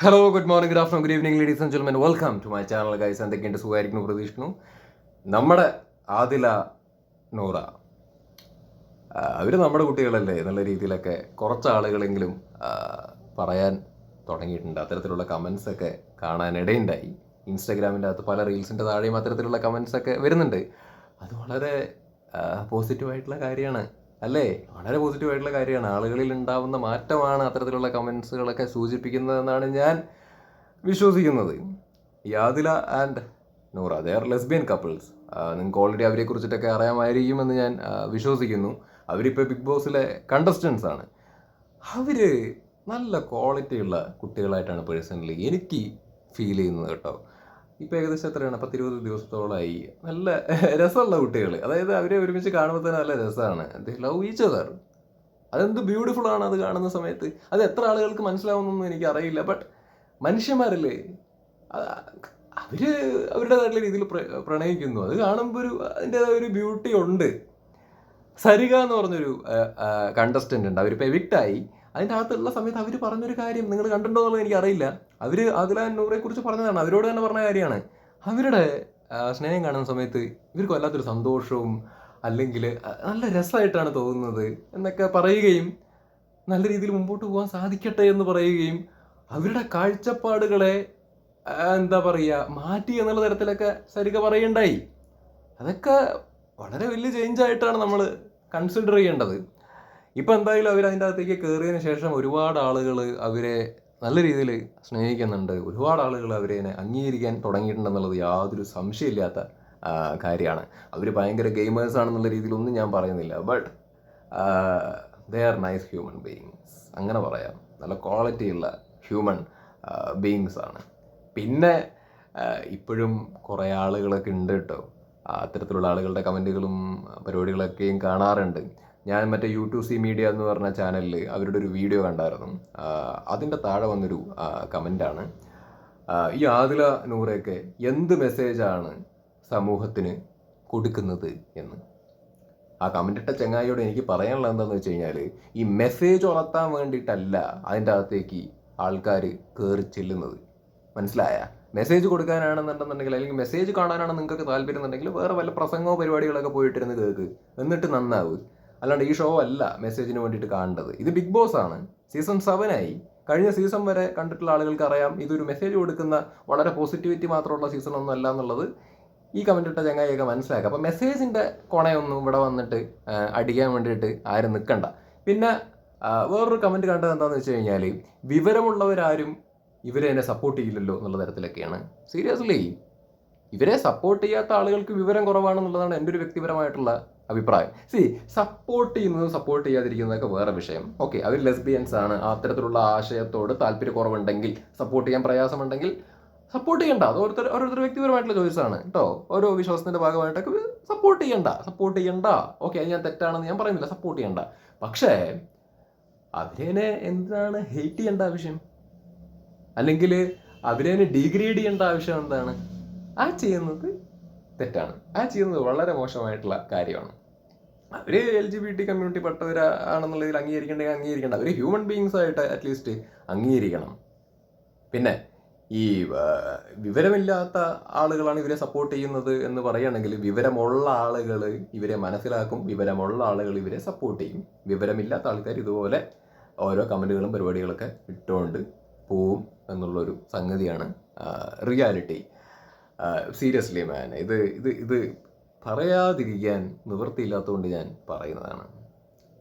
Hello good morning good afternoon good evening ladies and gentlemen welcome to my channel guys എന്തൊക്കെയുണ്ട്? സുഖമായിരിക്കുന്നു പ്രതീക്ഷിക്കുന്നു. നമ്മുടെ ആദില നൂറ. അവർ നമ്മുടെ കുട്ടികളല്ലേ? എന്നുള്ള രീതിയിലൊക്കെ കുറച്ച് ആളുകളെങ്കിലും പറയാൻ തുടങ്ങിയിട്ടുണ്ട്. അത്തരത്തിലുള്ള കമൻസ് ഒക്കെ കാണാനിടയുണ്ടായി. ഇൻസ്റ്റാഗ്രാമിന്റെ അകത്ത് പല റീൽസിന്റെ താഴെയും അത്തരത്തിലുള്ള കമൻസ് ഒക്കെ വരുന്നുണ്ട്. അത് വളരെ പോസിറ്റീവായിട്ടുള്ള കാര്യമാണ്. അല്ലേ? വളരെ പോസിറ്റീവായിട്ടുള്ള കാര്യമാണ്. ആളുകളിൽ ഉണ്ടാവുന്ന മാറ്റമാണ് അത്തരത്തിലുള്ള കമൻസുകളൊക്കെ സൂചിപ്പിക്കുന്നതെന്നാണ് ഞാൻ വിശ്വസിക്കുന്നത്. Adila and Noora they are lesbian couples നിങ്ങൾക്ക് ഓൾറെഡി അവരെ കുറിച്ചിട്ടൊക്കെ അറിയാമായിരിക്കുമെന്ന് ഞാൻ വിശ്വസിക്കുന്നു. അവരിപ്പോൾ ബിഗ് ബോസിലെ കണ്ടസ്റ്റൻസ് ആണ്. അവർ നല്ല ക്വാളിറ്റിയുള്ള കുട്ടികളായിട്ടാണ് പേഴ്സണലി എനിക്ക് ഫീൽ ചെയ്യുന്നത് കേട്ടോ. ഇപ്പോൾ ഏകദേശം എത്രയാണ്? പത്തിരുപത് ദിവസത്തോളമായി. നല്ല രസമുള്ള കുട്ടികൾ അതായത് അവരെ ഒരുമിച്ച് കാണുമ്പോൾ തന്നെ നല്ല രസമാണ് ലവ് ഈച്ച് അതർ അതെന്ത് ബ്യൂട്ടിഫുൾ ആണ് അത് കാണുന്ന സമയത്ത്. അത് എത്ര ആളുകൾക്ക് മനസ്സിലാവുന്നൊന്നും എനിക്ക് അറിയില്ല ബട്ട് മനുഷ്യന്മാരല്ലേ അവർ അവർ അവരുടേതായിട്ടുള്ള രീതിയിൽ പ്ര- പ്രണയിക്കുന്നു. അത് കാണുമ്പോൾ ഒരു അതിന്റെതായ ഒരു ബ്യൂട്ടി ഉണ്ട്. സരിക എന്ന് പറഞ്ഞൊരു കണ്ടസ്റ്റന്റ് ഉണ്ട്. അവരിപ്പോൾ എവിക്റ്റായി അതിന്റെ അകത്തുള്ള സമയത്ത് അവർ പറഞ്ഞൊരു കാര്യം നിങ്ങൾ കണ്ടിട്ടുണ്ടോ എന്നുള്ളത് എനിക്കറിയില്ല. അവർ അതില നൂറെ കുറിച്ച് പറഞ്ഞതാണ്. അവരോട് തന്നെ പറഞ്ഞ കാര്യമാണ്. അവരുടെ സ്നേഹം കാണുന്ന സമയത്ത് ഇവർക്ക് വല്ലാത്തൊരു സന്തോഷവും അല്ലെങ്കിൽ നല്ല രസമായിട്ടാണ് തോന്നുന്നത് എന്നൊക്കെ പറയുകയും നല്ല രീതിയിൽ മുമ്പോട്ട് പോകാൻ സാധിക്കട്ടെ എന്ന് പറയുകയും അവരുടെ കാഴ്ചപ്പാടുകളെ എന്താ പറയുക മാറ്റി എന്നുള്ള തരത്തിലൊക്കെ സരിക പറയുണ്ടായി അതൊക്കെ വളരെ വലിയ ചേഞ്ച് ആയിട്ടാണ് നമ്മൾ കൺസിഡർ ചെയ്യേണ്ടത്. ഇപ്പം എന്തായാലും അവർ അതിന്റെ അകത്തേക്ക് കയറിയതിന് ശേഷം ഒരുപാട് ആളുകൾ അവരെ നല്ല രീതിയിൽ സ്നേഹിക്കുന്നുണ്ട്. ഒരുപാട് ആളുകൾ അവരെ അംഗീകരിക്കാൻ തുടങ്ങിയിട്ടുണ്ടെന്നുള്ളത് യാതൊരു സംശയമില്ലാത്ത കാര്യമാണ്. അവർ ഭയങ്കര ഗെയിമേഴ്സ് ആണെന്നുള്ള രീതിയിലൊന്നും ഞാൻ പറയുന്നില്ല. But they are nice human beings അങ്ങനെ പറയാം. നല്ല ക്വാളിറ്റിയുള്ള ഹ്യൂമൻ ബീയിങ്സ് ആണ്. പിന്നെ ഇപ്പോഴും കുറേ ആളുകളൊക്കെ ഉണ്ട് കേട്ടോ. അത്തരത്തിലുള്ള ആളുകളുടെ കമന്റുകളും പരിപാടികളൊക്കെയും കാണാറുണ്ട്. ഞാൻ മറ്റേ യൂട്യൂബ് സി മീഡിയ എന്ന് പറഞ്ഞ ചാനലിൽ അവരുടെ ഒരു വീഡിയോ കണ്ടായിരുന്നു. അതിന്റെ താഴെ വന്നൊരു കമന്റാണ് ഈ ആദില നൂറയൊക്കെ എന്ത് മെസ്സേജാണ് സമൂഹത്തിന് കൊടുക്കുന്നത് എന്ന്. ആ കമന്റിട്ട ചങ്ങായിയോട് എനിക്ക് പറയാനുള്ളത് എന്താണെന്ന് വെച്ച് കഴിഞ്ഞാൽ ഈ മെസ്സേജ് ഉണർത്താൻ വേണ്ടിയിട്ടല്ല അതിന്റെ അകത്തേക്ക് ആൾക്കാർ കയറി ചെല്ലുന്നത്. മനസ്സിലായ? മെസ്സേജ് കൊടുക്കാനാണെന്നുണ്ടെന്നുണ്ടെങ്കിൽ അല്ലെങ്കിൽ മെസ്സേജ് കാണാനാണ് നിങ്ങൾക്ക് താല്പര്യം എന്നുണ്ടെങ്കിൽ വേറെ വല്ല പ്രസംഗമോ പരിപാടികളൊക്കെ പോയിട്ടിരുന്ന് കേൾക്ക് എന്നിട്ട് നന്നാവ്. അല്ലാണ്ട് ഈ ഷോ അല്ല മെസ്സേജിന് വേണ്ടിയിട്ട് കാണേണ്ടത്. ഇത് ബിഗ് ബോസ് ആണ്. സീസൺ സെവൻ ആയി. കഴിഞ്ഞ സീസൺ വരെ കണ്ടിട്ടുള്ള ആളുകൾക്ക് അറിയാം ഇതൊരു മെസ്സേജ് കൊടുക്കുന്ന വളരെ പോസിറ്റിവിറ്റി മാത്രമുള്ള സീസൺ ഒന്നും അല്ല എന്നുള്ളത്. ഈ കമന്റ് ഇട്ട ചങ്ങായിയൊക്കെ മനസ്സിലാക്കുക അപ്പോൾ മെസ്സേജിന്റെ കൊണയൊന്നും ഇവിടെ വന്നിട്ട് അടിക്കാൻ വേണ്ടിയിട്ട് ആരും നിൽക്കണ്ട പിന്നെ വേറൊരു കമന്റ് കണ്ടത് എന്താണെന്ന് വെച്ച് കഴിഞ്ഞാൽ വിവരമുള്ളവരാരും ഇവരെ എന്നെ സപ്പോർട്ട് ചെയ്യില്ലല്ലോ എന്നുള്ള തരത്തിലൊക്കെയാണ്. സീരിയസ്ലി ഇവരെ സപ്പോർട്ട് ചെയ്യാത്ത ആളുകൾക്ക് വിവരം കുറവാണെന്നുള്ളതാണ് എന്റെ ഒരു വ്യക്തിപരമായിട്ടുള്ള അഭിപ്രായം. സി സപ്പോർട്ട് ചെയ്യുന്നതും സപ്പോർട്ട് ചെയ്യാതിരിക്കുന്നതൊക്കെ വേറെ വിഷയം. ഓക്കെ അവർ ലെസ്ബിയൻസ് ആണ്. അത്തരത്തിലുള്ള ആശയത്തോട് താല്പര്യക്കുറവുണ്ടെങ്കിൽ സപ്പോർട്ട് ചെയ്യാൻ പ്രയാസമുണ്ടെങ്കിൽ സപ്പോർട്ട് ചെയ്യണ്ട. അത് ഓരോരുത്തർ ഓരോരുത്തർ വ്യക്തിപരമായിട്ടുള്ള ചോയ്സാണ് കേട്ടോ ഓരോ വിശ്വാസത്തിന്റെ ഭാഗമായിട്ടൊക്കെ സപ്പോർട്ട് ചെയ്യണ്ട. സപ്പോർട്ട് ചെയ്യണ്ട. ഓക്കെ അത് ഞാൻ തെറ്റാണെന്ന് ഞാൻ പറയുന്നില്ല. സപ്പോർട്ട് ചെയ്യണ്ട. പക്ഷേ അവരേനെ എന്താണ് ഹെയ്റ്റ് ചെയ്യേണ്ട ആവശ്യം? അല്ലെങ്കിൽ അവരേനെ ഡിഗ്രേഡ് ചെയ്യേണ്ട ആവശ്യം എന്താണ്? ആ ചെയ്യുന്നത് തെറ്റാണ്. ആ ചെയ്യുന്നത് വളരെ മോശമായിട്ടുള്ള കാര്യമാണ്. അവർ L G B T community പെട്ടവരാണെന്നുള്ളതിൽ അംഗീകരിക്കേണ്ടെങ്കിൽ അംഗീകരിക്കേണ്ട അവർ ഹ്യൂമൻ ബീങ്സ് ആയിട്ട് അറ്റ്ലീസ്റ്റ് അംഗീകരിക്കണം. പിന്നെ ഈ വിവരമില്ലാത്ത ആളുകളാണ് ഇവരെ സപ്പോർട്ട് ചെയ്യുന്നത് എന്ന് പറയുകയാണെങ്കിൽ വിവരമുള്ള ആളുകൾ ഇവരെ മനസ്സിലാക്കും. വിവരമുള്ള ആളുകൾ ഇവരെ സപ്പോർട്ട് ചെയ്യും. വിവരമില്ലാത്ത ആൾക്കാർ ഇതുപോലെ ഓരോ കമന്റുകളും പരിപാടികളൊക്കെ ഇട്ടുകൊണ്ട് പോവും എന്നുള്ളൊരു സംഗതിയാണ് റിയാലിറ്റി സീരിയസ്ലി മാൻ ഇത് ഇത് ഇത് പറയാതിരിക്കാൻ നിവൃത്തിയില്ലാത്തതുകൊണ്ട് ഞാൻ പറയുന്നതാണ്.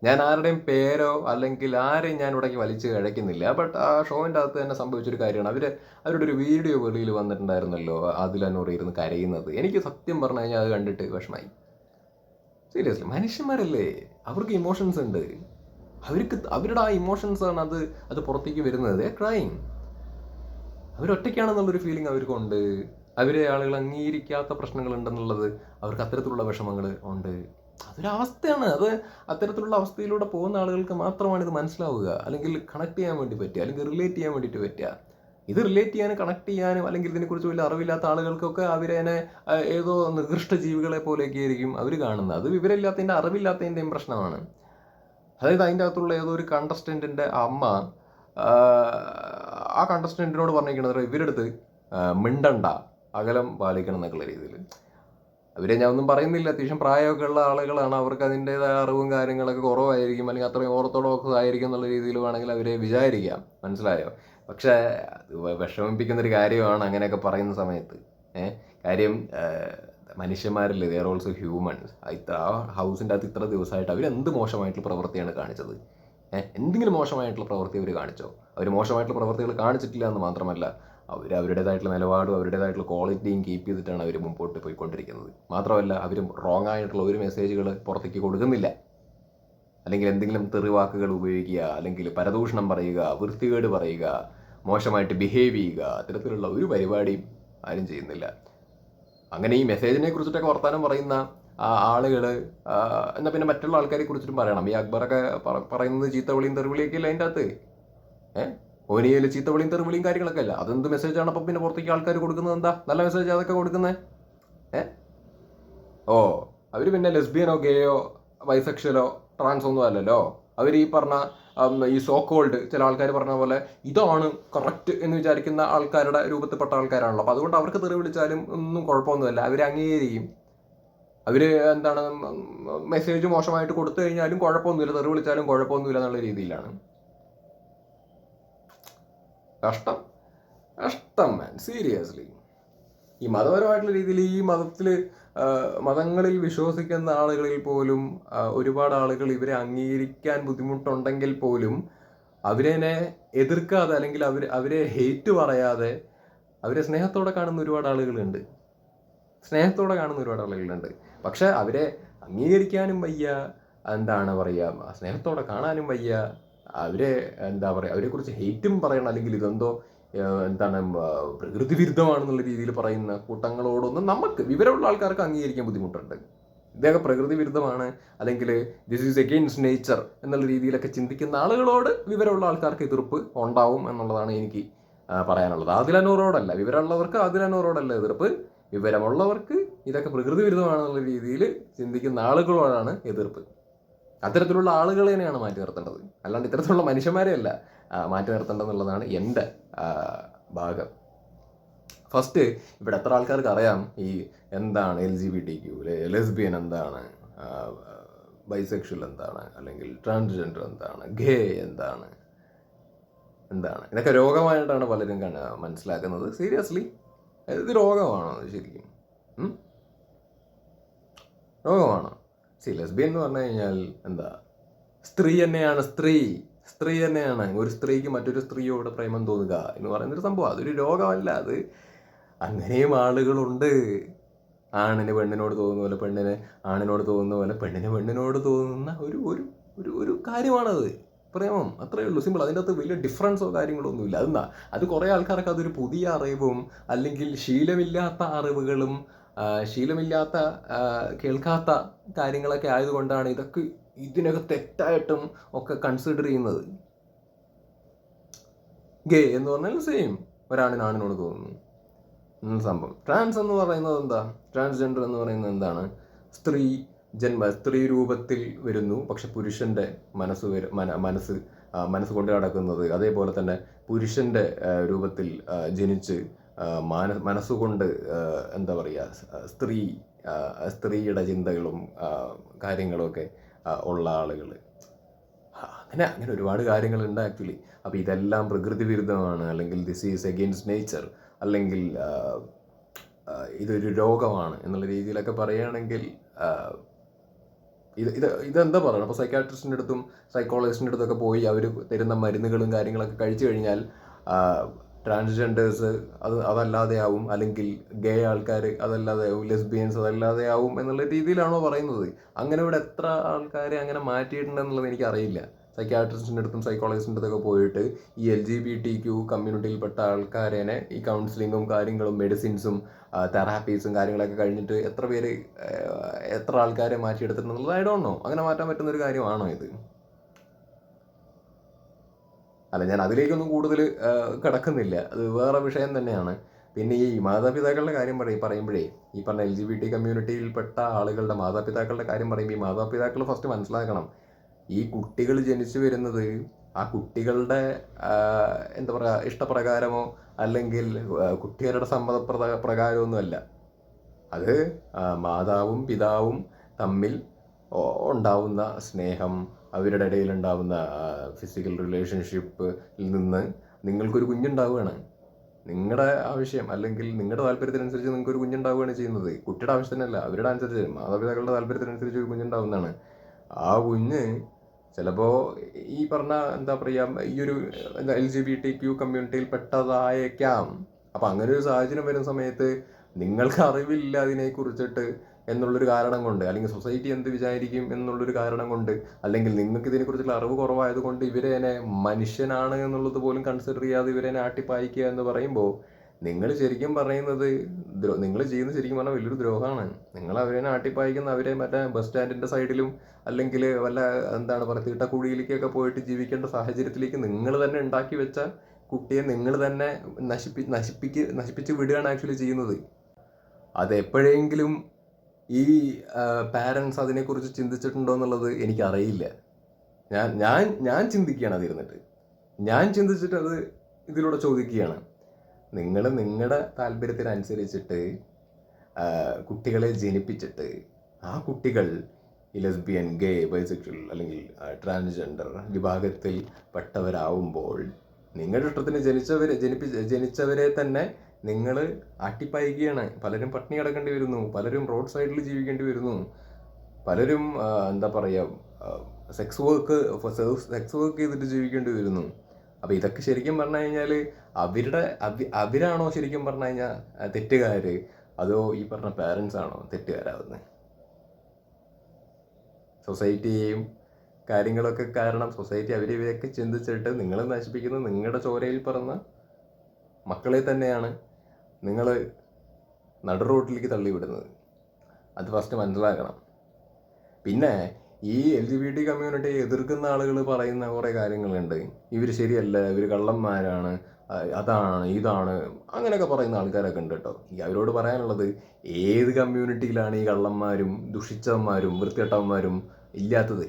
ഞാൻ ആരുടെയും പേരോ അല്ലെങ്കിൽ ആരെയും ഞാൻ ഇവിടേക്ക് വലിച്ച് കഴിക്കുന്നില്ല ബട്ട് ആ ഷോവിന്റെ അകത്ത് തന്നെ സംഭവിച്ചൊരു കാര്യമാണ്. അവർ അവരുടെ ഒരു വീഡിയോ വെളിയിൽ വന്നിട്ടുണ്ടായിരുന്നല്ലോ. അതിലന്നൂറ് ഇരുന്ന് കരയുന്നത്. എനിക്ക് സത്യം പറഞ്ഞു കഴിഞ്ഞാൽ അത് കണ്ടിട്ട് വിഷമായി സീരിയസ്ലി മനുഷ്യന്മാരല്ലേ? അവർക്ക് ഇമോഷൻസ് ഉണ്ട്. അവർക്ക് അവരുടെ ആ ഇമോഷൻസ് ആണ് അത് അത് പുറത്തേക്ക് വരുന്നത്. ക്രൈം അവരൊറ്റയ്ക്കാണെന്നുള്ളൊരു ഫീലിംഗ് അവർക്കുണ്ട്. അവരെ ആളുകൾ അംഗീകരിക്കാത്ത പ്രശ്നങ്ങളുണ്ടെന്നുള്ളത് അവർക്ക് അത്തരത്തിലുള്ള വിഷമങ്ങൾ ഉണ്ട്. അതൊരവസ്ഥയാണ് അത് അത്തരത്തിലുള്ള അവസ്ഥയിലൂടെ പോകുന്ന ആളുകൾക്ക് മാത്രമാണ് ഇത് മനസ്സിലാവുക. അല്ലെങ്കിൽ കണക്ട് ചെയ്യാൻ വേണ്ടി പറ്റുക. അല്ലെങ്കിൽ റിലേറ്റ് ചെയ്യാൻ വേണ്ടിയിട്ട് പറ്റുക. ഇത് റിലേറ്റ് ചെയ്യാനും കണക്ട് ചെയ്യാനും അല്ലെങ്കിൽ ഇതിനെക്കുറിച്ച് വലിയ അറിവില്ലാത്ത ആളുകൾക്കൊക്കെ അവരതിനെ ഏതോ നികൃഷ്ട ജീവികളെ പോലെയൊക്കെ ആയിരിക്കും അവർ കാണുന്നത്. അത് വിവരമില്ലാത്തതിന്റെ അറിവില്ലാത്തതിന്റെയും പ്രശ്നമാണ്. അതായത് അതിന്റെ അകത്തുള്ള ഏതോ ഒരു കണ്ടസ്റ്റന്റിന്റെ അമ്മ ആ കണ്ടസ്റ്റന്റിനോട് പറഞ്ഞിരിക്കുന്നത് ഇവരെടുത്ത് മിണ്ടണ്ട. അകലം പാലിക്കണം എന്നൊക്കെയുള്ള രീതിയിൽ. അവരെ ഞാൻ ഒന്നും പറയുന്നില്ല. അത്യാവശ്യം പ്രായമൊക്കെ ഉള്ള ആളുകളാണ്. അവർക്ക് അതിന്റെതായ അറിവും കാര്യങ്ങളൊക്കെ കുറവായിരിക്കും. അല്ലെങ്കിൽ അത്രയും ഓർത്തഡോക്സ് ആയിരിക്കും എന്നുള്ള രീതിയിൽ വേണമെങ്കിൽ അവരെ വിചാരിക്കാം. മനസ്സിലായോ? പക്ഷേ വിഷമിപ്പിക്കുന്ന ഒരു കാര്യമാണ് അങ്ങനെയൊക്കെ പറയുന്ന സമയത്ത്. ഏഹ് കാര്യം മനുഷ്യന്മാരിൽ ദർ ഓൾസോ ഹ്യൂമൻസ് ഇത്ര ആ ഹൗസിന്റെ അകത്ത് ഇത്ര ദിവസമായിട്ട് അവർ എന്ത് മോശമായിട്ടുള്ള പ്രവൃത്തിയാണ് കാണിച്ചത്? എന്തെങ്കിലും മോശമായിട്ടുള്ള പ്രവൃത്തി അവർ കാണിച്ചോ? അവർ മോശമായിട്ടുള്ള പ്രവൃത്തികൾ കാണിച്ചിട്ടില്ല എന്ന് മാത്രമല്ല അവർ അവരുടേതായിട്ടുള്ള നിലപാടും അവരുടേതായിട്ടുള്ള ക്വാളിറ്റിയും കീപ്പ് ചെയ്തിട്ടാണ് അവർ മുമ്പോട്ട് പോയിക്കൊണ്ടിരിക്കുന്നത്. മാത്രമല്ല അവർ റോങ് ആയിട്ടുള്ള ഒരു മെസ്സേജുകൾ പുറത്തേക്ക് കൊടുക്കുന്നില്ല. അല്ലെങ്കിൽ എന്തെങ്കിലും തെറിവാക്കുകൾ ഉപയോഗിക്കുക അല്ലെങ്കിൽ പരദൂഷണം പറയുക വൃത്തികേട് പറയുക മോശമായിട്ട് ബിഹേവ് ചെയ്യുക അത്തരത്തിലുള്ള ഒരു പരിപാടിയും ആരും ചെയ്യുന്നില്ല. അങ്ങനെ ഈ മെസ്സേജിനെ കുറിച്ചിട്ടൊക്കെ വർത്തമാനം പറയുന്ന ആളുകൾ എന്നാൽ പിന്നെ മറ്റുള്ള ആൾക്കാരെ കുറിച്ചിട്ടും പറയണം. ഈ അക്ബറൊക്കെ പറ- പറയുന്നത് ചീത്തവിളിയും തെറിവിളിയൊക്കെ അല്ലേ അതിന്റെ അകത്ത്? ഏഹ് ഓനിയയിൽ ചീത്തവിളിയും തെറിവിളിയും കാര്യങ്ങളൊക്കെ അല്ല. അതെന്ത് മെസ്സേജാണ് അപ്പം പിന്നെ പുറത്തേക്ക് ആൾക്കാർ കൊടുക്കുന്നത്? എന്താ? നല്ല മെസ്സേജ് അതൊക്കെ കൊടുക്കുന്നത് ഏ? ഓ അവർ പിന്നെ ലെസ്ബിയനോ ഗേയോ ബൈസെക്ഷലോ ട്രാൻസ് ഒന്നും അല്ലല്ലോ. അവർ ഈ പറഞ്ഞ ഈ സോ കോൾഡ് ചില ആൾക്കാർ പറഞ്ഞ പോലെ ഇതാണ് കറക്റ്റ് എന്ന് വിചാരിക്കുന്ന ആൾക്കാരുടെ രൂപത്തിൽപ്പെട്ട ആൾക്കാരാണല്ലോ. അപ്പോൾ അതുകൊണ്ട് അവർക്ക് തെറി വിളിച്ചാലും ഒന്നും കുഴപ്പമൊന്നുമില്ല. അവർ അംഗീകരിക്കും. അവർ എന്താണ് മെസ്സേജ് മോശമായിട്ട് കൊടുത്തു കഴിഞ്ഞാലും കുഴപ്പമൊന്നുമില്ല. തെറി വിളിച്ചാലും കുഴപ്പമൊന്നുമില്ല എന്നുള്ള രീതിയിലാണ്. കഷ്ടം. കഷ്ടം മാൻ സീരിയസ്ലി ഈ മതപരമായിട്ടുള്ള രീതിയിൽ ഈ മതത്തിൽ മതങ്ങളിൽ വിശ്വസിക്കുന്ന ആളുകളിൽ പോലും ഒരുപാട് ആളുകൾ ഇവരെ അംഗീകരിക്കാൻ ബുദ്ധിമുട്ടുണ്ടെങ്കിൽ പോലും അവരെ എതിർക്കാതെ അല്ലെങ്കിൽ അവർ അവരെ ഹേറ്റ് പറയാതെ അവരെ സ്നേഹത്തോടെ കാണുന്ന ഒരുപാട് ആളുകളുണ്ട്. സ്നേഹത്തോടെ കാണുന്ന ഒരുപാട് ആളുകളുണ്ട്. പക്ഷെ അവരെ അംഗീകരിക്കാനും വയ്യ. എന്താണ് പറയുക? സ്നേഹത്തോടെ കാണാനും വയ്യ. അവരെ എന്താ പറയുക അവരെക്കുറിച്ച് ഹെയ്റ്റും പറയണം അല്ലെങ്കിൽ ഇതെന്തോ എന്താണ് പ്രകൃതി വിരുദ്ധമാണെന്നുള്ള രീതിയിൽ പറയുന്ന കൂട്ടങ്ങളോടൊന്നും നമുക്ക് വിവരമുള്ള ആൾക്കാർക്ക് അംഗീകരിക്കാൻ ബുദ്ധിമുട്ടുണ്ട്. ഇദ്ദേഹം പ്രകൃതി വിരുദ്ധമാണ് അല്ലെങ്കിൽ ദിസ് ഈസ് എഗെയിൻസ്റ്റ് നേച്ചർ എന്നുള്ള രീതിയിലൊക്കെ ചിന്തിക്കുന്ന ആളുകളോട് വിവരമുള്ള ആൾക്കാർക്ക് എതിർപ്പ് ഉണ്ടാവും എന്നുള്ളതാണ് എനിക്ക് പറയാനുള്ളത്. ആദിലനൂറോടല്ല വിവരമുള്ളവർക്ക് ആദിലനൂറോടല്ല എതിർപ്പ്. വിവരമുള്ളവർക്ക് ഇതൊക്കെ പ്രകൃതി വിരുദ്ധമാണെന്നുള്ള രീതിയിൽ ചിന്തിക്കുന്ന ആളുകളോടാണ് എതിർപ്പ്. അത്തരത്തിലുള്ള ആളുകളെ തന്നെയാണ് മാറ്റി നിർത്തേണ്ടത്. അല്ലാണ്ട് ഇത്തരത്തിലുള്ള മനുഷ്യന്മാരെ അല്ല ആ, മാറ്റി നിർത്തേണ്ടതെന്നുള്ളതാണ് എന്റെ ഭാഗം. ഫസ്റ്റ് ഇവിടെ എത്ര ആൾക്കാർക്ക് അറിയാം ഈ എന്താണ് L G B T Q lesbian എന്താണ് ബൈസെക്ഷൽ എന്താണ് അല്ലെങ്കിൽ ട്രാൻസ്ജെൻഡർ എന്താണ് ഗേ എന്താണ് എന്താണ്? ഇതൊക്കെ രോഗമായിട്ടാണ് പലരും കണ്ട- മനസ്സിലാക്കുന്നത്. സീരിയസ്ലി ഇത് രോഗമാണോ? ശരിക്കും. രോഗമാണോ? സി ലെസ്ബിയൻ എന്ന് പറഞ്ഞു കഴിഞ്ഞാൽ എന്താ? സ്ത്രീ തന്നെയാണ് സ്ത്രീ. സ്ത്രീ തന്നെയാണ്. ഒരു സ്ത്രീക്ക് മറ്റൊരു സ്ത്രീയോട് പ്രേമം തോന്നുക എന്ന് പറയുന്നൊരു സംഭവം. അതൊരു രോഗമല്ല. അത് അങ്ങനെയും ആളുകളുണ്ട്. ആണിന് പെണ്ണിനോട് തോന്നുന്ന പോലെ പെണ്ണിന് ആണിനോട് തോന്നുന്ന പോലെ പെണ്ണിന് പെണ്ണിനോട് തോന്നുന്ന ഒരു ഒരു ഒരു ഒരു കാര്യമാണത്. പ്രേമം. അത്രയേ ഉള്ളൂ. സിമ്പിൾ അതിന്റെ അകത്ത് വലിയ ഡിഫറൻസോ കാര്യങ്ങളോ ഒന്നുമില്ല. അതെന്താ അത് കുറേ ആൾക്കാർക്ക് അതൊരു പുതിയ അറിവും അല്ലെങ്കിൽ ശീലമില്ലാത്ത അറിവുകളും ശീലമില്ലാത്ത കേൾക്കാത്ത കാര്യങ്ങളൊക്കെ ആയതുകൊണ്ടാണ് ഇതൊക്കെ ഇതിനൊക്കെ തെറ്റായിട്ടും ഒക്കെ കൺസിഡർ ചെയ്യുന്നത്. ഗേ എന്ന് പറഞ്ഞാൽ സെയിം ഒരാണിന് ആണിനോട് തോന്നുന്നു. സംഭവം. ട്രാൻസ് എന്ന് പറയുന്നത് എന്താ? ട്രാൻസ്ജെൻഡർ എന്ന് പറയുന്നത് എന്താണ്? സ്ത്രീ ജന്മ സ്ത്രീ രൂപത്തിൽ വരുന്നു പക്ഷെ പുരുഷന്റെ മനസ്സ് വര മന- മനസ്സ് മനസ്സ് കൊണ്ട് നടക്കുന്നത് അതേപോലെ തന്നെ പുരുഷന്റെ രൂപത്തിൽ ജനിച്ച് മാന മനസ്സുകൊണ്ട് എന്താ പറയുക സ്ത്രീ സ്ത്രീയുടെ ചിന്തകളും കാര്യങ്ങളുമൊക്കെ ഉള്ള ആളുകൾ അങ്ങനെ അങ്ങനെ ഒരുപാട് കാര്യങ്ങളുണ്ട് ആക്ച്വലി. അപ്പോൾ ഇതെല്ലാം പ്രകൃതി വിരുദ്ധമാണ്. അല്ലെങ്കിൽ ദിസ് ഈസ് എഗെയിൻസ്റ്റ് നേച്ചർ അല്ലെങ്കിൽ ഇതൊരു രോഗമാണ് എന്നുള്ള രീതിയിലൊക്കെ പറയുകയാണെങ്കിൽ ഇത് ഇത് ഇതെന്താ പറയുക അപ്പോൾ സൈക്കാട്രിസ്റ്റിന്റെ അടുത്തും സൈക്കോളജിസ്റ്റിന്റെ അടുത്തൊക്കെ പോയി അവർ തരുന്ന മരുന്നുകളും കാര്യങ്ങളൊക്കെ കഴിച്ചു കഴിഞ്ഞാൽ ട്രാൻസ്ജെൻഡേഴ്സ് അത് അതല്ലാതെ ആവും അല്ലെങ്കിൽ ഗേ ആൾക്കാർ അതല്ലാതെ ആവും ലെസ്ബിയൻസ് അതല്ലാതെ ആവും എന്നുള്ള രീതിയിലാണോ പറയുന്നത്? അങ്ങനെ ഇവിടെ എത്ര ആൾക്കാരെ അങ്ങനെ മാറ്റിയിട്ടുണ്ടെന്നുള്ളത് എനിക്കറിയില്ല. സൈക്കാട്രിസ്റ്റിന്റെ അടുത്തും സൈക്കോളജിസ്റ്റിന്റെ അടുത്തൊക്കെ പോയിട്ട് ഈ L G B T Q കമ്മ്യൂണിറ്റിയിൽപ്പെട്ട ആൾക്കാരെ ഈ കൗൺസിലിങ്ങും കാര്യങ്ങളും മെഡിസിൻസും തെറാപ്പീസും കാര്യങ്ങളൊക്കെ കഴിഞ്ഞിട്ട് എത്ര പേര് എത്ര ആൾക്കാരെ മാറ്റിയെടുത്തിട്ടുണ്ടെന്നുള്ളത് ഐ ഡോണ്ട് നോ അങ്ങനെ മാറ്റാൻ പറ്റുന്ന ഒരു കാര്യമാണോ ഇത്? അല്ല ഞാൻ അതിലേക്കൊന്നും കൂടുതൽ കിടക്കുന്നില്ല. അത് വേറെ വിഷയം തന്നെയാണ്. പിന്നെ ഈ മാതാപിതാക്കളുടെ കാര്യം പറയും പറയുമ്പോഴേ ഈ പറഞ്ഞ എൽ ജി ബി ടി കമ്മ്യൂണിറ്റിയിൽപ്പെട്ട ആളുകളുടെ മാതാപിതാക്കളുടെ കാര്യം പറയുമ്പോൾ ഈ മാതാപിതാക്കൾ ഫസ്റ്റ് മനസ്സിലാക്കണം. ഈ കുട്ടികൾ ജനിച്ചു വരുന്നത് ആ കുട്ടികളുടെ എന്താ പറയുക ഇഷ്ടപ്രകാരമോ അല്ലെങ്കിൽ കുട്ടികളുടെ സമ്മതപ്രദ പ്രകാരമൊന്നുമല്ല അത് മാതാവും പിതാവും തമ്മിൽ ഉണ്ടാവുന്ന സ്നേഹം അവരുടെ ഇടയിൽ ഉണ്ടാവുന്ന ഫിസിക്കൽ റിലേഷൻഷിപ്പിൽ നിന്ന് നിങ്ങൾക്കൊരു കുഞ്ഞുണ്ടാവുകയാണ്. നിങ്ങളുടെ ആവശ്യം അല്ലെങ്കിൽ നിങ്ങളുടെ താല്പര്യത്തിനനുസരിച്ച് നിങ്ങൾക്ക് ഒരു കുഞ്ഞുണ്ടാവുകയാണ് ചെയ്യുന്നത്. കുട്ടിയുടെ ആവശ്യത്തിനല്ല അവരുടെ അനുസരിച്ച് മാതാപിതാക്കളുടെ താല്പര്യത്തിനനുസരിച്ച് ഒരു കുഞ്ഞുണ്ടാവുന്നതാണ്. ആ കുഞ്ഞ് ചിലപ്പോൾ ഈ പറഞ്ഞ എന്താ പറയുക ഈ ഒരു L G B T Q കമ്മ്യൂണിറ്റിയിൽ പെട്ടതായേക്കാം. അപ്പം അങ്ങനെ ഒരു സാഹചര്യം വരുന്ന സമയത്ത് നിങ്ങൾക്ക് അറിവില്ല അതിനെ കുറിച്ചിട്ട് എന്നുള്ളൊരു കാരണം കൊണ്ട് അല്ലെങ്കിൽ സൊസൈറ്റി എന്ത് വിചാരിക്കും എന്നുള്ളൊരു കാരണം കൊണ്ട് അല്ലെങ്കിൽ നിങ്ങൾക്ക് ഇതിനെക്കുറിച്ചുള്ള അറിവ് കുറവായതുകൊണ്ട് ഇവരെ മനുഷ്യനാണ് എന്നുള്ളത് പോലും കൺസിഡർ ചെയ്യാതെ ഇവരെ ആട്ടിപ്പായിക്കുക എന്ന് പറയുമ്പോൾ നിങ്ങൾ ശരിക്കും പറയുന്നത് നിങ്ങൾ ചെയ്യുന്നത് ശരിക്കും പറഞ്ഞാൽ വലിയൊരു ദ്രോഹമാണ്. നിങ്ങൾ അവരെ ആട്ടിപ്പായിക്കുന്ന അവരെ മറ്റേ ബസ് സ്റ്റാൻഡിന്റെ സൈഡിലും അല്ലെങ്കിൽ വല്ല എന്താണ് പറയുക തീട്ടക്കുഴിയിലേക്കൊക്കെ പോയിട്ട് ജീവിക്കേണ്ട സാഹചര്യത്തിലേക്ക് നിങ്ങൾ തന്നെ ഉണ്ടാക്കി വെച്ച കുട്ടിയെ നിങ്ങൾ തന്നെ നശിപ്പി നശിപ്പിക്ക് നശിപ്പിച്ച് വിടുകയാണ് ആക്ച്വലി ചെയ്യുന്നത്. അത് എപ്പോഴെങ്കിലും ഈ പാരൻസ് അതിനെക്കുറിച്ച് ചിന്തിച്ചിട്ടുണ്ടോ എന്നുള്ളത് എനിക്കറിയില്ല. ഞാൻ ഞാൻ ഞാൻ ചിന്തിക്കുകയാണ് അതിരുന്നിട്ട്. ഞാൻ ചിന്തിച്ചിട്ട് അത് ഇതിലൂടെ ചോദിക്കുകയാണ്. നിങ്ങൾ നിങ്ങളുടെ താല്പര്യത്തിനനുസരിച്ചിട്ട് കുട്ടികളെ ജനിപ്പിച്ചിട്ട് ആ കുട്ടികൾ ഈ ലെസ്ബിയൻ ഗേ ബൈസെക്ഷൽ അല്ലെങ്കിൽ ട്രാൻസ്ജെൻഡർ വിഭാഗത്തിൽ പെട്ടവരാവുമ്പോൾ നിങ്ങളുടെ ഇഷ്ടത്തിന് ജനിച്ചവരെ ജനിപ്പി ജനിച്ചവരെ തന്നെ നിങ്ങൾ അട്ടിപ്പായിക്കുകയാണ്. പലരും പട്ടിണി കിടക്കേണ്ടി വരുന്നു. പലരും റോഡ് സൈഡിൽ ജീവിക്കേണ്ടി വരുന്നു. പലരും എന്താ പറയുക സെക്സ് വർക്ക് സെക്സ് വർക്ക് ചെയ്തിട്ട് ജീവിക്കേണ്ടി വരുന്നു. അപ്പോൾ ഇതൊക്കെ ശരിക്കും പറഞ്ഞു കഴിഞ്ഞാൽ അവരുടെ അവ- അവരാണോ ശരിക്കും പറഞ്ഞു കഴിഞ്ഞാൽ തെറ്റുകാർ അതോ ഈ പറഞ്ഞ പാരൻസ് ആണോ തെറ്റുകാരാവുന്നത് സൊസൈറ്റിയെയും കാര്യങ്ങളൊക്കെ കാരണം സൊസൈറ്റി അവരെ ഇവരെയൊക്കെ ചിന്തിച്ചിട്ട് നിങ്ങളെ നശിപ്പിക്കുന്നത് നിങ്ങളുടെ ചോരയിൽ പറഞ്ഞ മക്കളെ തന്നെയാണ് നിങ്ങൾ നടു റോട്ടിലേക്ക് തള്ളിവിടുന്നത് അത് ഫസ്റ്റ് മനസ്സിലാക്കണം. പിന്നെ ഈ L G B T community എതിർക്കുന്ന ആളുകൾ പറയുന്ന കുറേ കാര്യങ്ങളുണ്ട്. ഇവർ ശരിയല്ല ഇവർ കള്ളന്മാരാണ് അതാണ് ഇതാണ് അങ്ങനെയൊക്കെ പറയുന്ന ആൾക്കാരൊക്കെ ഉണ്ട് കേട്ടോ. ഈ അവരോട് പറയാനുള്ളത് ഏത് കമ്മ്യൂണിറ്റിയിലാണ് ഈ കള്ളന്മാരും ദുഷിച്ചവന്മാരും വൃത്തികെട്ടവന്മാരും ഇല്ലാത്തത്?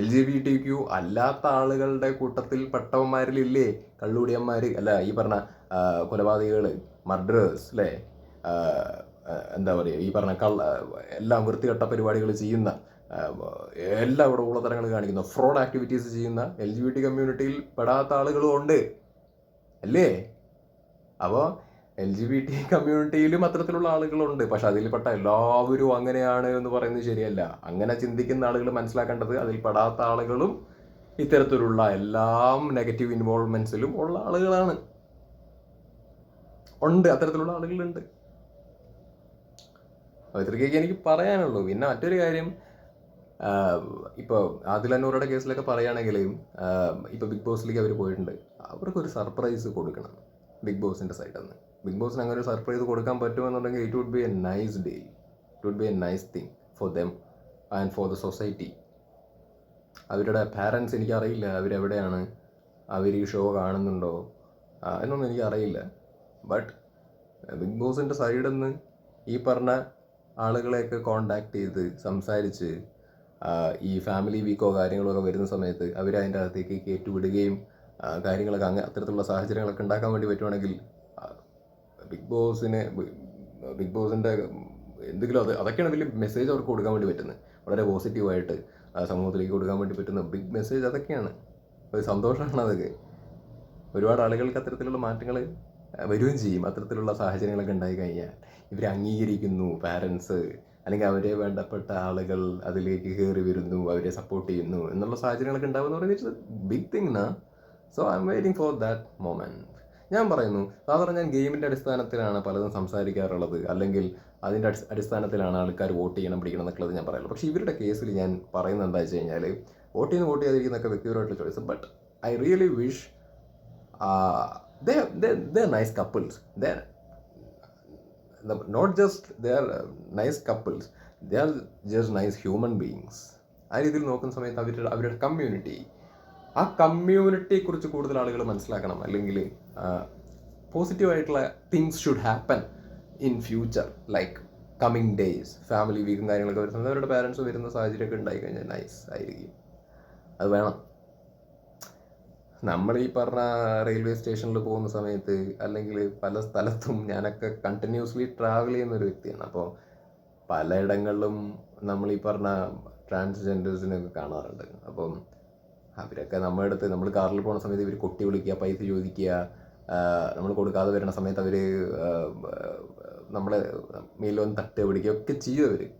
L G B T Q അല്ലാത്ത ആളുകളുടെ കൂട്ടത്തിൽ പെട്ടവന്മാരിലില്ലേ? കള്ളുടിയന്മാർ അല്ല ഈ പറഞ്ഞ കൊലപാതകൾ മർഡേഴ്സ് അല്ലേ എന്താ പറയുക ഈ പറഞ്ഞ കള്ള എല്ലാം വൃത്തികെട്ട പരിപാടികൾ ചെയ്യുന്ന എല്ലാ ഇവിടെ ഉള്ളതരങ്ങൾ കാണിക്കുന്ന. ഫ്രോഡ് ആക്ടിവിറ്റീസ് ചെയ്യുന്ന എൽ ജി ബി ടി കമ്മ്യൂണിറ്റിയിൽ പെടാത്ത ആളുകളും ഉണ്ട്. അല്ലേ? അപ്പോൾ എൽ ജി ബി ടി കമ്മ്യൂണിറ്റിയിലും അത്തരത്തിലുള്ള ആളുകളുണ്ട്. പക്ഷെ അതിൽപ്പെട്ട എല്ലാവരും അങ്ങനെയാണ് എന്ന് പറയുന്നത് ശരിയല്ല. അങ്ങനെ ചിന്തിക്കുന്ന ആളുകൾ മനസ്സിലാക്കേണ്ടത് അതിൽ പെടാത്ത ആളുകളും ഇത്തരത്തിലുള്ള എല്ലാം നെഗറ്റീവ് ഇൻവോൾവ്മെന്റ്സിലും ഉള്ള ആളുകളാണ്. ഉണ്ട് അത്തരത്തിലുള്ള ആളുകളുണ്ട്. ഇത്രയ്ക്കൊക്കെ എനിക്ക് പറയാനുള്ളൂ. പിന്നെ മറ്റൊരു കാര്യം ഇപ്പോൾ ആദിൽ അന്നൂറുടെ കേസിലൊക്കെ പറയുകയാണെങ്കിൽ ഇപ്പോൾ ബിഗ് ബോസിലേക്ക് അവർ പോയിട്ടുണ്ട്. അവർക്കൊരു സർപ്രൈസ് കൊടുക്കണം ബിഗ് ബോസിന്റെ സൈഡിൽ നിന്ന് ബിഗ് ബോസിന് അങ്ങനെ ഒരു സർപ്രൈസ് കൊടുക്കാൻ പറ്റുമെന്നുണ്ടെങ്കിൽ it would be a nice day it would be a nice thing for them and for the society അവരുടെ പാരൻസ് എനിക്കറിയില്ല അവരെവിടെയാണ് അവർ ഈ ഷോ കാണുന്നുണ്ടോ എന്നൊന്നും എനിക്കറിയില്ല. ബട്ട് ബിഗ് ബോസിന്റെ സൈഡിൽ നിന്ന് ഈ പറഞ്ഞ ആളുകളെയൊക്കെ കോണ്ടാക്ട് ചെയ്ത് സംസാരിച്ച് ഈ ഫാമിലി വീക്കോ കാര്യങ്ങളോ ഒക്കെ വരുന്ന സമയത്ത് അവർ അതിന്റെ അകത്തേക്ക് കയറ്റുവിടുകയും കാര്യങ്ങളൊക്കെ അങ്ങനെ അത്തരത്തിലുള്ള സാഹചര്യങ്ങളൊക്കെ ഉണ്ടാക്കാൻ വേണ്ടി പറ്റുവാണെങ്കിൽ ബിഗ് ബോസിനെ ബിഗ് ബോസിന്റെ എന്തെങ്കിലും അത് അതൊക്കെയാണ് വലിയ മെസ്സേജ് അവർക്ക് കൊടുക്കാൻ വേണ്ടി പറ്റുന്നത്. വളരെ പോസിറ്റീവായിട്ട് സമൂഹത്തിലേക്ക് കൊടുക്കാൻ വേണ്ടി പറ്റുന്ന ബിഗ് മെസ്സേജ് അതൊക്കെയാണ്. ഒരു സന്തോഷമാണ് അതൊക്കെ. ഒരുപാട് ആളുകൾക്ക് അത്തരത്തിലുള്ള മാറ്റങ്ങൾ വരികയും ചെയ്യും. അത്തരത്തിലുള്ള സാഹചര്യങ്ങളൊക്കെ ഉണ്ടായി കഴിഞ്ഞാൽ. ഇവർ അംഗീകരിക്കുന്നു പാരൻസ് അല്ലെങ്കിൽ അവരെ വേണ്ടപ്പെട്ട ആളുകൾ അതിലേക്ക് കയറി വരുന്നു അവരെ സപ്പോർട്ട് ചെയ്യുന്നു എന്നുള്ള സാഹചര്യങ്ങളൊക്കെ ഉണ്ടാവുമെന്ന് പറയുന്നത് ബിഗ് തിങ് നാ so I'm waiting for that moment ഞാൻ പറയുന്നു. സാധാരണ ഞാൻ ഗെയിമിന്റെ അടിസ്ഥാനത്തിലാണ് പലതും സംസാരിക്കാറുള്ളത്. അല്ലെങ്കിൽ അതിന്റെ അടി അടിസ്ഥാനത്തിലാണ് ആൾക്കാർ വോട്ട് ചെയ്യണം പിടിക്കണം എന്നൊക്കെയുള്ളത് ഞാൻ പറയുള്ളൂ പക്ഷേ ഇവരുടെ കേസിൽ ഞാൻ പറയുന്നത് എന്താ വെച്ച് കഴിഞ്ഞാൽ വോട്ട് ചെയ്യുന്ന വോട്ട് ചെയ്യാതിരിക്കുന്നൊക്കെ വ്യക്തിപരമായിട്ടുള്ള choice. But I really wish they nice couples they not just they are nice couples they are just nice human beings ആ രീതിയിൽ നോക്കുന്ന സമയത്ത് അവരുടെ അവരുടെ കമ്മ്യൂണിറ്റി ആ കമ്മ്യൂണിറ്റിയെക്കുറിച്ച് കൂടുതൽ ആളുകൾ മനസ്സിലാക്കണം. അല്ലെങ്കിൽ പോസിറ്റീവായിട്ടുള്ള things should happen in future like coming days family വീക്കും കാര്യങ്ങളൊക്കെ വരുന്നത് അവരുടെ പാരൻസ് വരുന്ന സാഹചര്യമൊക്കെ ഉണ്ടായി കഴിഞ്ഞാൽ നൈസ് ആയിരിക്കും. അത് വേണം. നമ്മൾ ഈ പറഞ്ഞ റെയിൽവേ സ്റ്റേഷനിൽ പോകുന്ന സമയത്ത് അല്ലെങ്കിൽ പല സ്ഥലത്തും ഞാനൊക്കെ കണ്ടിന്യൂസ്ലി ട്രാവൽ ചെയ്യുന്ന ഒരു വ്യക്തിയാണ്. അപ്പോൾ പലയിടങ്ങളിലും നമ്മൾ ഈ പറഞ്ഞ ട്രാൻസ്ജെൻഡേഴ്സിനെയൊക്കെ കാണാറുണ്ട്. അപ്പം അവരൊക്കെ നമ്മുടെ അടുത്ത് നമ്മൾ കാറിൽ പോകുന്ന സമയത്ത് ഇവർ കൊട്ടി വിളിക്കുക പൈസ ചോദിക്കുക നമ്മൾ കൊടുക്കാതെ വരുന്ന സമയത്ത് അവർ നമ്മളെ മേലൊന്ന് തട്ട് പിടിക്കുക ഒക്കെ ചെയ്യും അവർ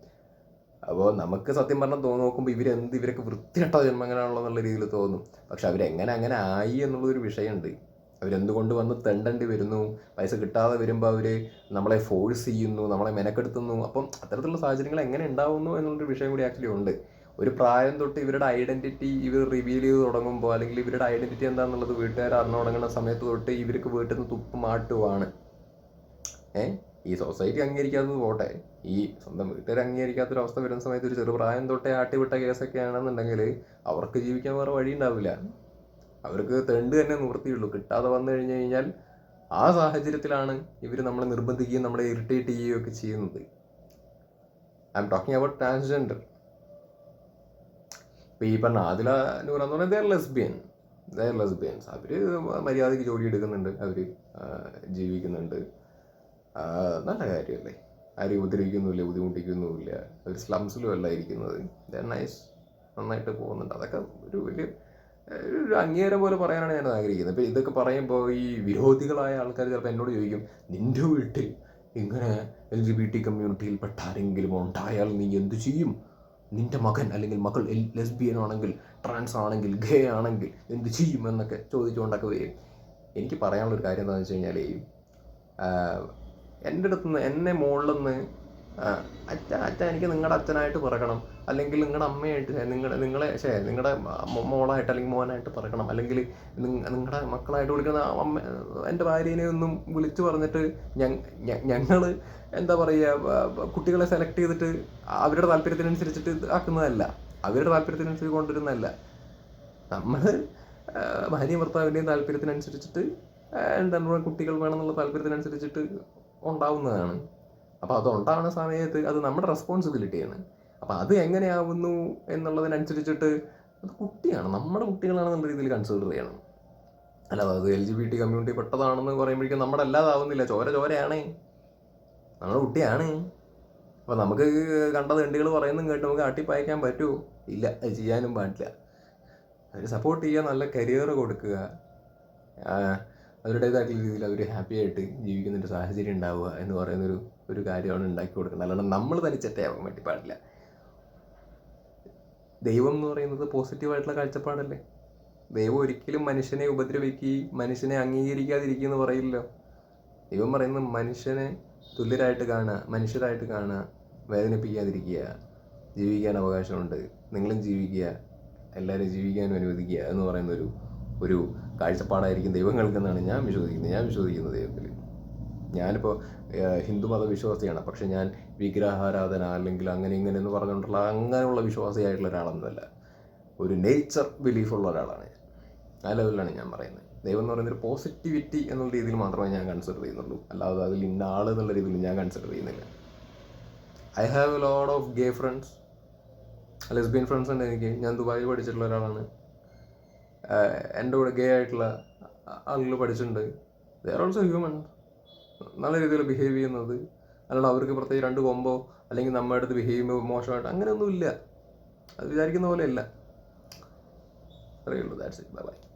അപ്പോൾ നമുക്ക് സത്യം പറഞ്ഞാൽ തോന്നി നോക്കുമ്പോൾ ഇവരെന്ത് ഇവരൊക്കെ വൃത്തികെട്ട ജന്മങ്ങളാണല്ലോ രീതിയിൽ തോന്നും. പക്ഷെ അവരെങ്ങനെ അങ്ങനെ ആയി എന്നുള്ളൊരു വിഷയമുണ്ട്. അവരെന്തുകൊണ്ട് വന്ന് തെണ്ടേണ്ടി വരുന്നു? പൈസ കിട്ടാതെ വരുമ്പോൾ അവർ നമ്മളെ ഫോഴ്സ് ചെയ്യുന്നു നമ്മളെ മെനക്കെടുത്തുന്നു. അപ്പം അത്തരത്തിലുള്ള സാഹചര്യങ്ങൾ എങ്ങനെ ഉണ്ടാവുന്നു എന്നുള്ളൊരു വിഷയം കൂടി ആക്ച്വലി ഉണ്ട്. ഒരു പ്രായം തൊട്ട് ഇവരുടെ ഐഡന്റിറ്റി ഇവർ റിവീൽ ചെയ്ത് തുടങ്ങുമ്പോൾ അല്ലെങ്കിൽ ഇവരുടെ ഐഡന്റിറ്റി എന്താണെന്നുള്ളത് വീട്ടുകാർ അറിഞ്ഞു തുടങ്ങുന്ന സമയത്ത് തൊട്ട് ഇവർക്ക് വീട്ടിൽ നിന്ന് തുപ്പ് മാട്ടുവാണ് ഏ? ഈ സൊസൈറ്റി അംഗീകരിക്കാത്തത് പോട്ടെ. ഈ സ്വന്തം വീട്ടുകാർ അംഗീകരിക്കാത്തൊരു അവസ്ഥ വരുന്ന സമയത്ത് ഒരു ചെറുപ്രായം തൊട്ടേ ആട്ടിവിട്ട കേസൊക്കെ ആണെന്നുണ്ടെങ്കിൽ അവർക്ക് ജീവിക്കാൻ വേറെ വഴി ഉണ്ടാവില്ല. അവർക്ക് തെണ്ട് തന്നെ നിവൃത്തിയുള്ളൂ. കിട്ടാതെ വന്നു കഴിഞ്ഞു കഴിഞ്ഞാൽ ആ സാഹചര്യത്തിലാണ് ഇവർ നമ്മളെ നിർബന്ധിക്കുകയും നമ്മളെ ഇറിറ്റേറ്റ് ചെയ്യുകയും ഒക്കെ ചെയ്യുന്നത്. I'm talking about transgender ഇപ്പോൾ ഈ പറഞ്ഞ ആദില നൂറ എന്ന് പറഞ്ഞാൽ ദർ ലെസ്ബിയൻ ദർ ലെസ്ബിയൻസ് അവർ മര്യാദയ്ക്ക് ജോലി എടുക്കുന്നുണ്ട് അവർ ജീവിക്കുന്നുണ്ട്. നല്ല കാര്യമല്ലേ ആരും ഉപദ്രവിക്കുന്നുമില്ല ബുദ്ധിമുട്ടിക്കുന്നുമില്ല. അവർ സ്ലംസിലും അല്ല ഇരിക്കുന്നത്. ദർ നൈസ് നന്നായിട്ട് പോകുന്നുണ്ട്. അതൊക്കെ ഒരു വലിയ ഒരു അംഗീകാരം പോലെ പറയാനാണ് ഞാൻ ആഗ്രഹിക്കുന്നത്. ഇപ്പോൾ ഇതൊക്കെ പറയുമ്പോൾ ഈ വിരോധികളായ ആൾക്കാർ ചിലപ്പോൾ എന്നോട് ചോദിക്കും നിന്റെ വീട്ടിൽ ഇങ്ങനെ എൽ ജി ബി ടി കമ്മ്യൂണിറ്റിയിൽപ്പെട്ട ആരെങ്കിലും ഉണ്ടായാൽ നീ എന്തു ചെയ്യും? നിന്റെ മകൻ അല്ലെങ്കിൽ മകൾ ലെസ്ബിയൻ ആണെങ്കിൽ ട്രാൻസ് ആണെങ്കിൽ ഗേ ആണെങ്കിൽ എന്ത് ചെയ്യും എന്നൊക്കെ ചോദിച്ചുകൊണ്ടൊക്കെ വരും. എനിക്ക് പറയാനുള്ളൊരു കാര്യം എന്താണെന്ന് വെച്ച് കഴിഞ്ഞാൽ എന്റെ അടുത്ത് നിന്ന് എന്നെ മുകളിൽ നിന്ന് അച്ഛ അച്ഛ എനിക്ക് നിങ്ങളുടെ അച്ഛനായിട്ട് പറക്കണം. അല്ലെങ്കിൽ നിങ്ങളുടെ അമ്മയായിട്ട് നിങ്ങളുടെ നിങ്ങളെ ശേ നിങ്ങളുടെ മോളായിട്ട് അല്ലെങ്കിൽ മോനായിട്ട് പറയണം. അല്ലെങ്കിൽ നിങ്ങളുടെ മക്കളായിട്ട് വിളിക്കുന്ന അമ്മ എന്റെ ഭാര്യനെ ഒന്നും വിളിച്ചു പറഞ്ഞിട്ട് ഞങ്ങൾ എന്താ പറയുക കുട്ടികളെ സെലക്ട് ചെയ്തിട്ട് അവരുടെ താല്പര്യത്തിനനുസരിച്ചിട്ട് ആക്കുന്നതല്ല. അവരുടെ താല്പര്യത്തിനനുസരിച്ച് കൊണ്ടുവരുന്നതല്ല. നമ്മൾ ഭാര്യ ഭർത്താവിന്റെയും താല്പര്യത്തിനനുസരിച്ചിട്ട് എന്താണ് പറയുക കുട്ടികൾ വേണമെന്നുള്ള താല്പര്യത്തിനനുസരിച്ചിട്ട് ഉണ്ടാവുന്നതാണ്. അപ്പോൾ അത് ഉണ്ടാവുന്ന സമയത്ത് അത് നമ്മുടെ റെസ്പോൺസിബിലിറ്റിയാണ് അപ്പോൾ അത് എങ്ങനെയാവുന്നു എന്നുള്ളതിനനുസരിച്ചിട്ട് അത് കുട്ടിയാണ്. നമ്മുടെ കുട്ടികളാണെന്നുള്ള രീതിയിൽ കൺസിഡർ ചെയ്യണം. അല്ലാതെ അത് L G B T community പെട്ടതാണെന്ന് പറയുമ്പോഴേക്കും നമ്മുടെ അല്ലാതാവുന്നില്ല. ചോര ചോരയാണ്. നമ്മുടെ കുട്ടിയാണ്. അപ്പോൾ നമുക്ക് കണ്ട തെണ്ടികൾ പറയുന്നതും കേട്ട് നമുക്ക് അട്ടിപ്പായക്കാൻ പറ്റുമോ ഇല്ല ചെയ്യാനും പാടില്ല. അവർ സപ്പോർട്ട് ചെയ്യുക നല്ല കരിയർ കൊടുക്കുക. അവരുടേതായിട്ടുള്ള രീതിയിൽ അവർ ഹാപ്പി ആയിട്ട് ജീവിക്കുന്നൊരു സാഹചര്യം ഉണ്ടാവുക എന്ന് പറയുന്നൊരു ഒരു കാര്യമാണ് ഉണ്ടാക്കി കൊടുക്കുന്നത്. അല്ലാണ്ട് നമ്മൾ തനിച്ചറ്റയാവാൻ വേണ്ടി പാടില്ല. ദൈവം എന്ന് പറയുന്നത് പോസിറ്റീവായിട്ടുള്ള കാഴ്ചപ്പാടല്ലേ? ദൈവം ഒരിക്കലും മനുഷ്യനെ ഉപദ്രവിക്കുകയും മനുഷ്യനെ അംഗീകരിക്കാതിരിക്കുക എന്ന് പറയില്ലല്ലോ. ദൈവം പറയുന്നത് മനുഷ്യനെ തുല്യരായിട്ട് കാണുക മനുഷ്യരായിട്ട് കാണുക വേദനിപ്പിക്കാതിരിക്കുക ജീവിക്കാൻ അവകാശമുണ്ട് നിങ്ങളും ജീവിക്കുക എല്ലാവരും ജീവിക്കാനും അനുവദിക്കുക എന്ന് പറയുന്ന ഒരു ഒരു കാഴ്ചപ്പാടായിരിക്കും ദൈവങ്ങൾക്കെന്നാണ് ഞാൻ വിശ്വസിക്കുന്നത്. ഞാൻ വിശ്വസിക്കുന്നത് ദൈവത്തിൽ. ഞാനിപ്പോൾ ഹിന്ദു മതവിശ്വാസിയാണ്. പക്ഷേ ഞാൻ വിഗ്രഹാരാധന അല്ലെങ്കിൽ അങ്ങനെ ഇങ്ങനെ എന്ന് പറഞ്ഞുകൊണ്ടുള്ള അങ്ങനെയുള്ള വിശ്വാസിയായിട്ടുള്ള ഒരാളൊന്നുമല്ല. ഒരു നേച്ചർ ബിലീഫുള്ള ഒരാളാണ് ഞാൻ. ആ ലെവലിലാണ് ഞാൻ പറയുന്നത്. ദൈവം എന്ന് പറയുന്നത് ഒരു പോസിറ്റിവിറ്റി എന്നുള്ള രീതിയിൽ മാത്രമേ ഞാൻ കൺസിഡർ ചെയ്യുന്നുള്ളൂ. അല്ലാതെ അതിൽ ഇന്ന ആൾ എന്നുള്ള രീതിയിൽ ഞാൻ കൺസിഡർ ചെയ്യുന്നില്ല. I have a load of gay friends lesbian friends ഉണ്ട് എനിക്ക്. ഞാൻ ദുബായിൽ പഠിച്ചിട്ടുള്ള ഒരാളാണ്. എന്റെ കൂടെ ഗേ ആയിട്ടുള്ള ആളുകൾ പഠിച്ചിട്ടുണ്ട്. ദേ ആർ ഓൾസോ ഹ്യൂമൻ നല്ല രീതിയിൽ ബിഹേവ് ചെയ്യുന്നത് അല്ലാണ്ട് അവർക്ക് പ്രത്യേകിച്ച് രണ്ട് കൊമ്പോ അല്ലെങ്കിൽ നമ്മുടെ അടുത്ത് ബിഹേവ് ചെയ്യുമ്പോൾ മോശമായിട്ട് അങ്ങനെയൊന്നുമില്ല അത് വിചാരിക്കുന്ന പോലെ അല്ല അറിയുള്ളൂ ദാറ്റ്സ് ഇറ്റ് ബൈ ബൈ